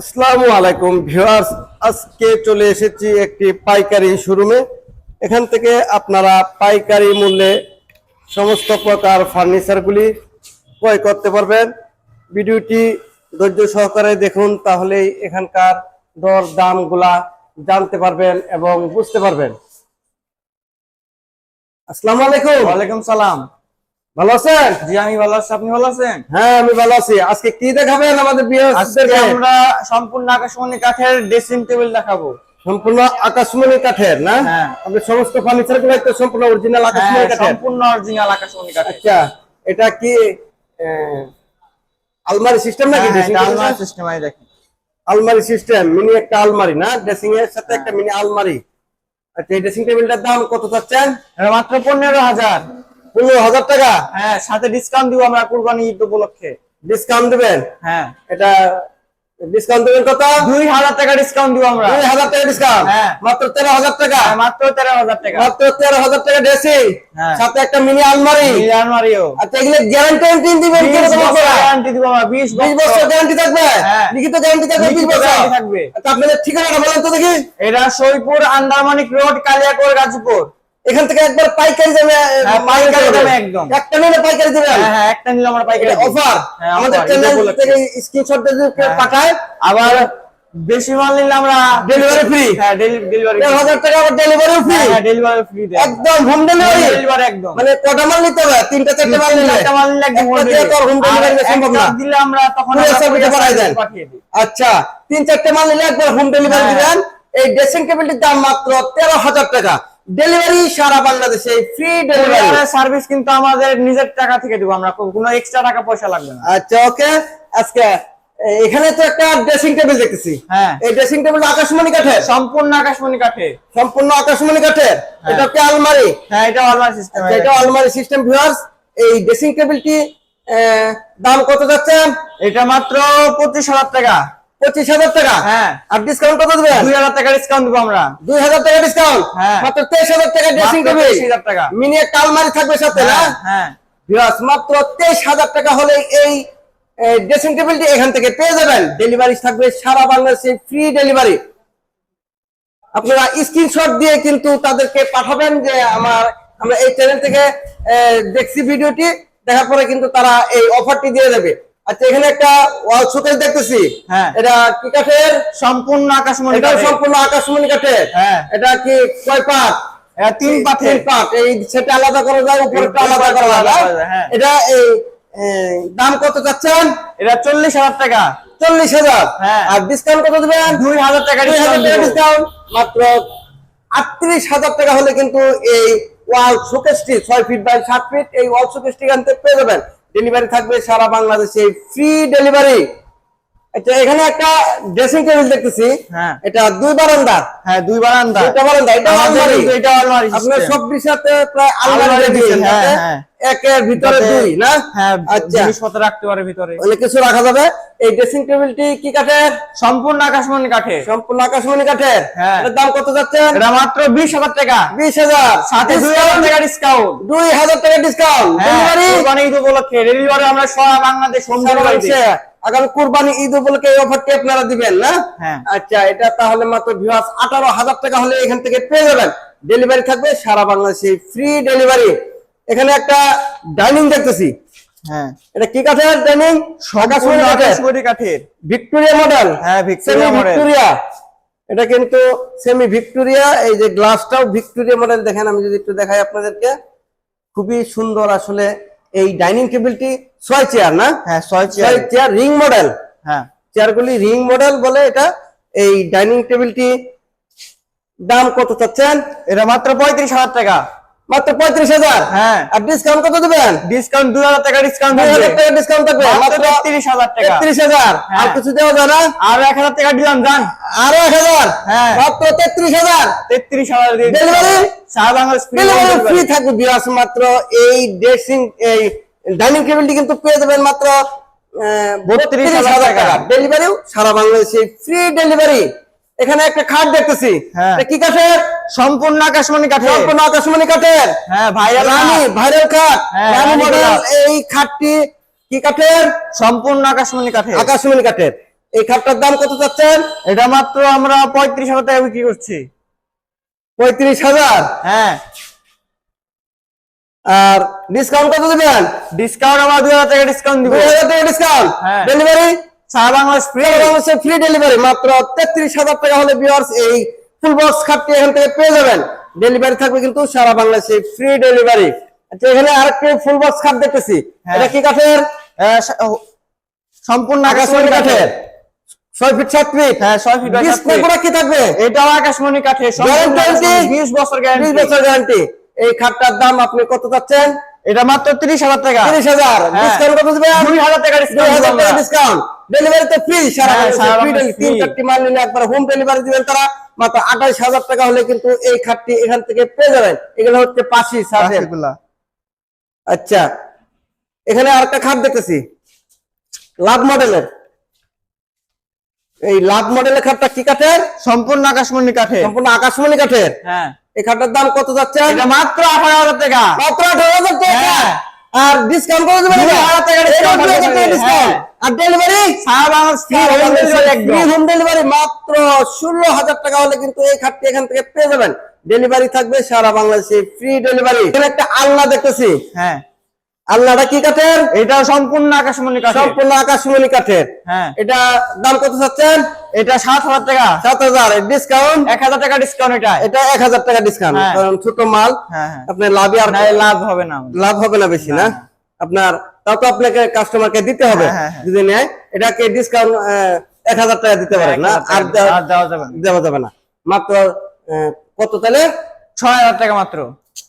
আসসালামু আলাইকুম ভিউয়ার্স, আজকে চলে এসেছি একটি পাইকারি শোরুমে। এখান থেকে আপনারা পাইকারি মূল্যে সমস্ত প্রকার ফার্নিচারগুলি ক্রয় করতে পারবেন। ভিডিওটি ধৈর্য সহকারে দেখুন, তাহলেই এখানকার দর দামগুলা জানতে পারবেন এবং বুঝতে পারবেন। আসসালামু আলাইকুম। ওয়ালাইকুম সালাম। ভালো আছেন? জি আমি ভালো আছি। আপনি ভালো আছেন? হ্যাঁ আমি ভালো আছি। আজকে কি দেখাবেন আমাদের আজকে আমরা সম্পূর্ণ আকাশমণি কাঠের ড্রেসিং টেবিল দেখাবো। সম্পূর্ণ আকাশমণি কাঠের না? হ্যাঁ। আমাদের সমস্ত ফার্নিচারগুলো তো সম্পূর্ণ অরিজিনাল আকাশমণি হ্যাঁ, কাঠের। সম্পূর্ণ অরিজিনাল আকাশমণি কাঠের। আচ্ছা এটা কি আলমারি সিস্টেম নাকি হ্যাঁ, আলমারি সিস্টেম আলমারি সিস্টেম মিনি একটা আলমারি না? ড্রেসিং এর সাথে একটা মিনি আলমারি। আচ্ছা এই ড্রেসিং টেবিলটার দাম কত চাচ্ছেন? মাত্র পনেরো হাজার। পনেরো হাজার টাকা? হ্যাঁ সাথে ডিসকাউন্ট দিব আমরা কুরবানি ঈদ উপলক্ষে। ডিসকাউন্ট দেবেন? হ্যাঁ। এটা ডিসকাউন্ট দেবেন কত? দুই হাজার টাকা ডিসকাউন্ট দিব আমরা। দুই হাজার টাকা ডিসকাউন্ট হ্যাঁ। মাত্র তেরো হাজার টাকা? হ্যাঁ, মাত্র তেরো হাজার টাকা। মাত্র তেরো হাজার টাকা ড্রেসিং হ্যাঁ। সাথে একটা মিনি আলমারি? আলমারিও। আচ্ছা এগুলো গ্যারান্টি দিবেন দিব আমরা বিশ বিশ বছর। গ্যারান্টি থাকবে। লিখিত গ্যারান্টি থাকবে বিশ বছর? থাকবে। আচ্ছা আপনাদের ঠিকানাটা বলেন তো দেখি। এটা সৈপুর আন্দারমানিক রোড কালিয়াকোর গাজীপুর। এখান থেকে একবার পাইকারি দামে হ্যাঁ, পাইকারি দামে একদম। একটা নিলে পাইকারি দিবেন। হ্যাঁ হ্যাঁ একটা নিলে আমরা পাইকারি অফার হ্যাঁ, আমাদের চ্যানেল থেকে স্ক্রিনশট দিয়ে হ্যাঁ। পাঠায় আবার বেশি মাল নিলে আমরা Delivery free? হ্যাঁ ডেলিভারি দেড় হাজার টাকা আবার ডেলিভারি ফ্রি হ্যাঁ ডেলিভারি ফ্রি একদম হোম ডেলিভারি ডেলিভারি একদম। মানে কটা মাল নিতে হবে? তিনটা চারটে মাল নিলে। একটা মাল নিলে একদম হোম ডেলিভারি সম্ভব না। দিলে আমরা তখন courier পাঠায় দেন। আচ্ছা তিন চারটে মাল নিলে একবার হোম ডেলিভারি। দিবেন এই ড্রেসিং টেবিলটির দাম মাত্র তেরো হাজার টাকা। ডেলিভারি সারা বাংলাদেশে ফ্রি ডেলিভারি সার্ভিস কিন্তু আমাদের নিজের টাকা থেকে দিব আমরা। কোনো এক্সট্রা টাকা পয়সা লাগবে না। আচ্ছা ওকে আজকে এখানে তো একটা ড্রেসিং টেবিল দেখতেছি। হ্যাঁ। এই ড্রেসিং টেবিল আকাশমণি কাঠের। সম্পূর্ণ আকাশমণি কাঠে সম্পূর্ণ আকাশমণি কাঠের। হ্যাঁ। এটা কি আলমারি? হ্যাঁ এটা আলমারি সিস্টেম আচ্ছা, এটা আলমারি সিস্টেম ভিউয়ার্স এই ড্রেসিং টেবিলটি আহ, দাম কত যাচ্ছেন এটা মাত্র পঁচিশ হাজার টাকা। পঁচিশ হাজার টাকা? হ্যাঁ। আর ডিসকাউন্ট কত দেবেন? দুই হাজার টাকা ডিসকাউন্ট দিব আমরা। দুই হাজার টাকা ডিসকাউন্ট হ্যাঁ। মাত্র তেইশ হাজার টাকা ড্রেসিং টেবিল 23,000 টাকা। মিনি একটা আলমারি থাকবে সাথে না? হ্যাঁ হ্যাঁ। মাত্র তেইশ হাজার টাকা হলে এই ড্রেসিং টেবিলটি এখান থেকে পেয়ে যাবেন। ডেলিভারি থাকবে সারা বাংলাদেশে ফ্রি ডেলিভারি আপনারা স্ক্রিনশট দিয়ে কিন্তু তাদেরকে পাঠাবেন যে আমার আমরা এই চ্যানেল থেকে দেখছি ভিডিওটি। দেখার পরে কিন্তু তারা এই অফারটি দিয়ে দেবে। আচ্ছা এখানে একটা ওয়াল শোকেস দেখতেছি। হ্যাঁ। এটা কি কাঠের? সম্পূর্ণ আকাশমণি এটা সম্পূর্ণ আকাশমণি কাঠের। হ্যাঁ। এটা কি কয় পাট এটা তিন পাথে তিন পাট এই সেটা আলাদা করা যায় উপরটা আলাদা করা যায়। হ্যাঁ। এটা এই দাম কত চাচ্ছেন? এটা চল্লিশ হাজার টাকা। চল্লিশ হাজার। হ্যাঁ। আর ডিসকাউন্ট কত দেবেন? দুই হাজার টাকা দুই হাজার ডিসকাউন্ট টাকা ডিসকাউন্ট মাত্র আটত্রিশ হাজার টাকা হলে কিন্তু এই ওয়াল শোকেসটি ছয় ফিট বাই সাত ফিট এই ওয়াল শোকেসটি আনতে পেয়ে যাবেন। ডেলিভারি থাকবে সারা বাংলাদেশে ফ্রি ডেলিভারি আচ্ছা এখানে একটা ড্রেসিং টেবিল দেখতেছি। হ্যাঁ। এটা দুই বারান্দা। হ্যাঁ দুই বারান্দা। এটা বারান্দা এটা আলমারি। এটা আলমারি আপনার সব সাথে প্রায় আলমারি হ্যাঁ, হ্যাঁ। একের ভিতরে দুই না? হ্যাঁ আচ্ছা। জিনিসপত্র রাখতে পারে ভিতরে। অনেক কিছু রাখা যাবে। এই ড্রেসিং টেবিলটি কি কাঠের? সম্পূর্ণ আকাশমণি কাঠে সম্পূর্ণ আকাশমণি কাঠের। হ্যাঁ। দাম কত যাচ্ছেন? এটা মাত্র বিশ হাজার টাকা। বিশ হাজার। সাথে দুই হাজার টাকা ডিসকাউন্ট দুই হাজার টাকা ডিসকাউন্ট ডেলিভারি? কুরবানি ঈদ উপলক্ষে। ডেলিভারি আমরা সারা বাংলাদেশ হোম ডেলিভারি আগামী কুরবানি ঈদ উপলক্ষে এই অফারটি আপনারা দিবেন না? হ্যাঁ। আচ্ছা এটা তাহলে মাত্র ভিউয়ার্স আঠারো হাজার টাকা হলে এখান থেকে পেয়ে যাবেন। ডেলিভারি থাকবে সারা বাংলাদেশে। ফ্রি ডেলিভারি এখানে একটা ডাইনিং দেখতেছি। হ্যাঁ। এটা কি কাঠের ডাইনিং? কাঠের। Victoria model. হ্যাঁ, ভিক্টোরিয়া ভিক্টোরিয়া। এটা কিন্তু সেমি ভিক্টোরিয়া। এই যে গ্লাসটাও ভিক্টোরিয়া মডেল দেখেন আমি যদি একটু দেখাই আপনাদেরকে। খুবই সুন্দর আসলে এই ডাইনিং টেবিলটি। ছয় চেয়ার না? হ্যাঁ ছয় চেয়ার। Chair ring model. হ্যাঁ। চেয়ারগুলি রিং মডেল বলে এটা। এই ডাইনিং টেবিলটি দাম কত চাচ্ছেন? এটা মাত্র পঁয়ত্রিশ হাজার টাকা। মাত্র পঁয়ত্রিশ হাজার। হ্যাঁ। আর ডিসকাউন্ট কত দেবেন? ডিসকাউন্ট দুই হাজার টাকা ডিসকাউন্ট দুই হাজার টাকা ডিসকাউন্ট থাকবে। মাত্র হাজার টাকা। হাজার। আর হ্যাঁ। কিছু দেওয়া যায় না? আর এক হাজার টাকা দিলাম জান। আরও এক হাজার? হ্যাঁ। মাত্র তেত্রিশ হাজার। তেত্রিশ হাজার ডেলিভারি delivery। ফ্রি থাকবে মাত্র এই ড্রেসিং এই ডাইনিং টেবিলটি কিন্তু পেয়ে যাবেন মাত্র বত্রিশ হাজার টাকা। ডেলিভারিও সারা বাংলাদেশে ফ্রি ডেলিভারি এখানে একটা খাট দেখতেছি। হ্যাঁ। কি কাঠের? সম্পূর্ণ আকাশমণি কাঠের। সম্পূর্ণ আকাশমণি কাঠের। হ্যাঁ ভাইরাল রানী ভাইরাল খাট। হ্যাঁ, রানী রানী মডেল এই খাটটি কি কাঠের? সম্পূর্ণ আকাশমণি কাঠে আকাশমণি কাঠের। এই খাটটার দাম কত চাচ্ছেন? এটা মাত্র আমরা পঁয়ত্রিশ হাজার টাকা বিক্রি করছি। পঁয়ত্রিশ হাজার? হ্যাঁ। আর ডিসকাউন্ট কত দিবেন? ডিসকাউন্ট আমরা দুই হাজার টাকা ডিসকাউন্ট দিব। দুই হাজার টাকা ডিসকাউন্ট হ্যাঁ। ডেলিভারি সারা বাংলাদেশ ফ্রি ফ্রি ডেলিভারি মাত্র তেত্রিশ হাজার টাকা হলে ভিউয়ার্স এই ফুল বক্স খাটটি এখান থেকে পেয়ে যাবেন। ডেলিভারি থাকবে কিন্তু সারা বাংলাদেশে ফ্রি ডেলিভারি আচ্ছা এখানে আরেকটি ফুল বক্স খাট দেখতেছি। হ্যাঁ। এটা কি কাঠের? সম্পূর্ণ আকাশমণি কাঠের। ছয় ফিট সাত ফিট হ্যাঁ ছয় ফিট ডিসপ্লে কি থাকবে? এটাও আকাশমণি কাঠের বিশ বছর বিশ বছর গ্যারান্টি এই খাটটার দাম আপনি কত চাচ্ছেন? এটা মাত্র তিরিশ হাজার টাকা। তিরিশ হাজার। হ্যাঁ। ডিসকাউন্ট কত দিবেন? দুই হাজার টাকা ডিসকাউন্ট হাজার টাকা ডিসকাউন্ট ডেলিভারি তো ফ্রি সারা হ্যাঁ। তিন চারটি মাল নিলে একবার হোম ডেলিভারি দিবেন তারা মাত্র আঠাইশ হাজার টাকা হলে কিন্তু এই খাটটি এখান থেকে পেয়ে যাবেন। এগুলো হচ্ছে পাশি সাথে। আচ্ছা এখানে আরেকটা খাট দেখতেছি লাভ মডেলের। এই লাভ মডেলের খাটটা কি কাঠের? সম্পূর্ণ আকাশমণি কাঠের। সম্পূর্ণ আকাশমণি কাঠের। হ্যাঁ। এই খাটটার দাম কত যাচ্ছে? মাত্র আঠারো হাজার টাকা। মাত্র আঠারো হাজার টাকা। হ্যাঁ। আর ডিসকাউন্ট করে দেবেন ডিসকাউন্ট। আর ডেলিভারি ফ্রি হোম ডেলিভারি একদম। হোম ডেলিভারি মাত্র ষোলো হাজার টাকা হলে কিন্তু এই খাটটি এখান থেকে পেয়ে যাবেন। ডেলিভারি থাকবে সারা বাংলাদেশে ফ্রি ডেলিভারি এখানে একটা আলনা দেখতেছি। হ্যাঁ। আলনাটা কি কাঠের? এটা সম্পূর্ণ আকাশমণি কাঠের। সম্পূর্ণ আকাশমণি কাঠের। হ্যাঁ। এটা দাম কত চাচ্ছেন? এটা সাত হাজার টাকা। সাত হাজার। ডিসকাউন্ট এক হাজার টাকা ডিসকাউন্ট এটা। এটা এক হাজার টাকা ডিসকাউন্ট হ্যাঁ। কারণ ছোট মাল। হ্যাঁ আপনার লাভই আর লাভ হবে না। লাভ হবে না বেশি না। আপনার তাও তো আপনাকে কাস্টমারকে দিতে হবে। হ্যাঁ, হ্যাঁ, হ্যাঁ। যদি নেয় এটাকে ডিসকাউন্ট এক হাজার টাকা দিতে পারেন না আর দেওয়া- যাবে না। মাত্র কত তাহলে? ছয় হাজার টাকা মাত্র।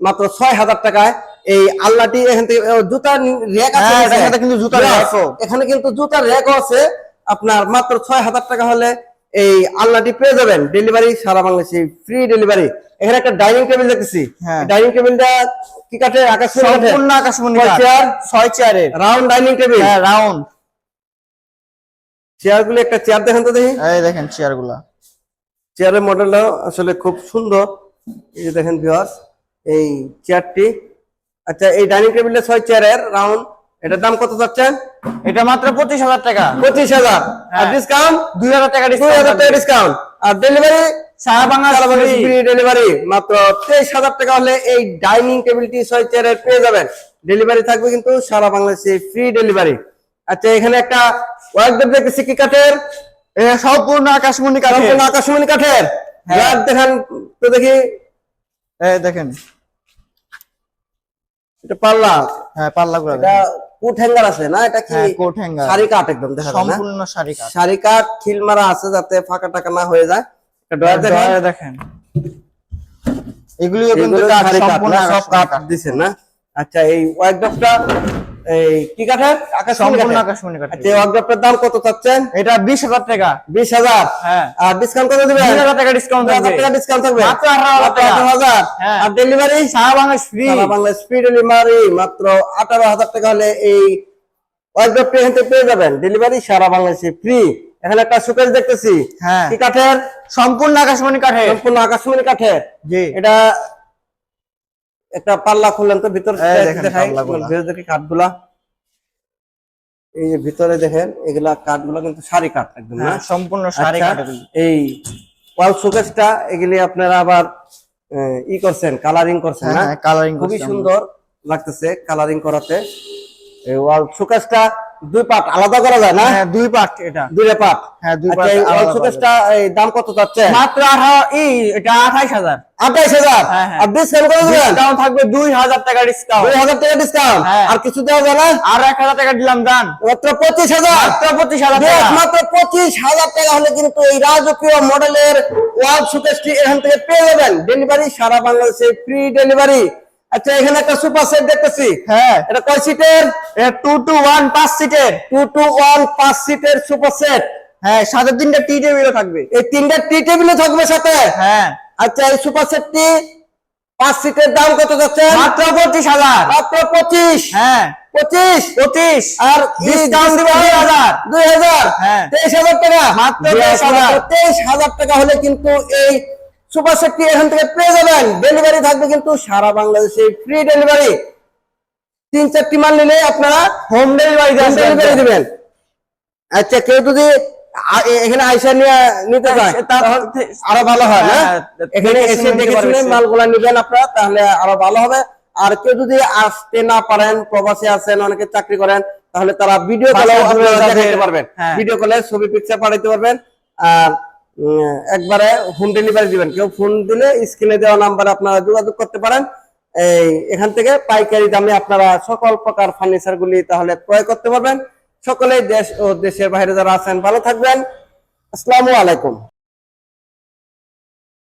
মাত্র ছয় হাজার টাকায় এই আল্লাহটি এখান থেকে জুতার র্যাক আছে এখানে কিন্তু জুতার। এখানে কিন্তু জুতার র্যাকও আছে। আপনার মাত্র ছয় হাজার টাকা হলে এই আল্লাহটি পেয়ে যাবেন। ডেলিভারি সারা বাংলাদেশে ফ্রি ডেলিভারি এখানে একটা ডাইনিং টেবিল দেখতেছি। হ্যাঁ। ডাইনিং টেবিলটা কি কাঠের? আকাশ সম্পূর্ণ আকাশমণি চেয়ার? ছয় চেয়ারের রাউন্ড ডাইনিং টেবিল হ্যাঁ রাউন্ড চেয়ারগুলো একটা চেয়ার দেখেন তো দেখি। এই দেখেন চেয়ারগুলা চেয়ারের মডেলটা আসলে খুব সুন্দর। এই যে দেখেন ভিউয়ার্স এই চেয়ারটি আচ্ছা এই ডাইনিং টেবিলটা ছয় চেয়ারের রাউন্ড এটার দাম কত যাচ্ছেন এটা মাত্র পঁচিশ হাজার টাকা। পঁচিশ হাজার। আর হ্যাঁ। ডিসকাউন্ট দুই হাজার টাকা দুই হাজার টাকা ডিসকাউন্ট আর ডেলিভারি সারা বাংলাদেশ ফ্রি ডেলিভারি মাত্র তেইশ হাজার টাকা হলে এই ডাইনিং টেবিলটি ছয় চেয়ারের পেয়ে যাবেন। ডেলিভারি থাকবে কিন্তু সারা বাংলাদেশে ফ্রি ডেলিভারি আচ্ছা এখানে একটা ওয়ার্কডেপ দেখতেছি কি কাঠের? এটা সম্পূর্ণ আকাশমণি কাঠের। সম্পূর্ণ আকাশমণি কাঠের। হ্যাঁ। দেখান তো দেখি। দেখেন। এটা পাল্লা। হ্যাঁ পাল্লা গুলা কোট হ্যাঙ্গার আছে না? এটা কি কোট হ্যাঙ্গার শাড়ি কাট একদম দেখা যায় না? সম্পূর্ণ শাড়ি কাট শাড়ি কাট খিল মারা আছে যাতে ফাঁকা টাকা না হয়ে যায়। এটা ডয়ার দেখেন। এগুলিও কিন্তু সম্পূর্ণ সব কাট কাঠ। না? আচ্ছা এই ওয়ার্কডপটা এই কি কাঠের? আকাশমণি আকাশমণি কাঠ এই ওয়ার্কডপটার দাম কত চাচ্ছেন? এটা বিশ হাজার টাকা। বিশ হাজার? হ্যাঁ। আর ডিসকাউন্ট কত দিবেন? দুই হাজার টাকা ডিসকাউন্ট দুই হাজার টাকা ডিসকাউন্ট থাকবে। মাত্র আঠারো হাজার মাত্র টাকা। আঠারো হাজার। আর ডেলিভারি সারা বাংলাদেশ ফ্রি সারা বাংলা স্পিড ডেলিভারি মাত্র আঠারো হাজার টাকা হলে এই এখান পেয়ে যাবেন। ডেলিভারি সারা বাংলাদেশে ফ্রি এখানে একটা সুকেশ দেখতেছি। হ্যাঁ। কি কাঠের? সম্পূর্ণ আকাশমণি কাঠের। সম্পূর্ণ আকাশমণি কাঠের। জি। এটা একটা পাল্লা খুললেন তো ভিতর দেখাই। ভিতরে কাঠগুলা। এই যে ভিতরে দেখেন এগুলা কাঠগুলা কিন্তু সারি কাঠ একদম না? হ্যাঁ, সম্পূর্ণ শাড়ি আচ্ছা, কাঠ এই ওয়াল শোকেসটা এগুলি আপনারা আবার ই করছেন কালারিং করছেন হ্যাঁ না? হ্যাঁ কালারিং খুবই সুন্দর লাগতেছে কালারিং করাতে। এই ওয়াল শোকেসটা দুই পার্ট আলাদা করা যায় না? হ্যাঁ দুই পার্ট এটা। দুইটা হ্যাঁ দুই আচ্ছা আলাদা এই দাম কত যাচ্ছে? মাত্র এটা হ্যাঁ। আর ডিসকাউন্ট করে দেবেন? ডিসকাউন্ট থাকবে দুই হাজার টাকা ডিসকাউন্ট টাকা ডিসকাউন্ট। আর কিছু দেওয়া যায় না? আর এক হাজার টাকা দিলাম দান মাত্র পঁচিশ হাজার? মাত্র পঁচিশ হাজার Yes, টাকা। মাত্র পঁচিশ হাজার টাকা হলে কিন্তু এই রাজকীয় মডেলের ওয়াল এখান থেকে পেয়ে যাবেন। ডেলিভারি সারা বাংলাদেশে ফ্রি ডেলিভারি আচ্ছা এখানে একটা সুপার সেট দেখতেছি। হ্যাঁ। এটা কয় সিটের টু টু ওয়ান পাঁচ সিটের টু টু ওয়ান পাঁচ সিটের সুপার সেট। হ্যাঁ সাথে তিনটা টি টেবিলও থাকবে। এই তিনটা টি টেবিলও থাকবে সাথে? হ্যাঁ। আচ্ছা এই সুপার সেটটি পাঁচ সিটের দাম কত যাচ্ছে মাত্র পঁচিশ হাজার। মাত্র পঁচিশ? হ্যাঁ। পঁচিশ? পঁচিশ। আর ডিসকাউন্ট দিবে দুই হাজার। দুই হাজার? হ্যাঁ। তেইশ হাজার টাকা। মাত্র 23,000 মাত্র তেইশ হাজার টাকা হলে কিন্তু এই সুপার সেটটি এখান থেকে পেয়ে যাবেন। ডেলিভারি থাকবে কিন্তু সারা বাংলাদেশে ফ্রি ডেলিভারি তিন চারটি মাল নিলে আপনারা হোম ডেলিভারি ডেলিভারি দিবেন। আচ্ছা কেউ যদি এখানে আইসা নিয়ে নিতে চায় হ্যাঁ, আরও ভালো হয় না? হ্যাঁ, এখানে এসে শুনে নিতে দেখে শুনে মালগুলা নিবেন আপনারা তাহলে আরও ভালো হবে। আর কেউ যদি আসতে না পারেন প্রবাসী আছেন অনেকে চাকরি করেন তাহলে তারা ভিডিও কলে দেখাতে পারবেন। হ্যাঁ। ভিডিও কলে ছবি পিকচার পাঠাতে পারবেন। আর একবারে হোম ডেলিভারি দিবেন। কেউ ফোন দিলে স্ক্রিনে দেওয়া নাম্বারে আপনারা যোগাযোগ করতে পারেন। এই, এখান থেকে পাইকারি দামে আপনারা সকল প্রকার ফার্নিচার গুলি তাহলে ক্রয় করতে পারবেন। সকলেই দেশ ও দেশের বাইরে যারা আছেন, ভালো থাকবেন। আসসালামু আলাইকুম।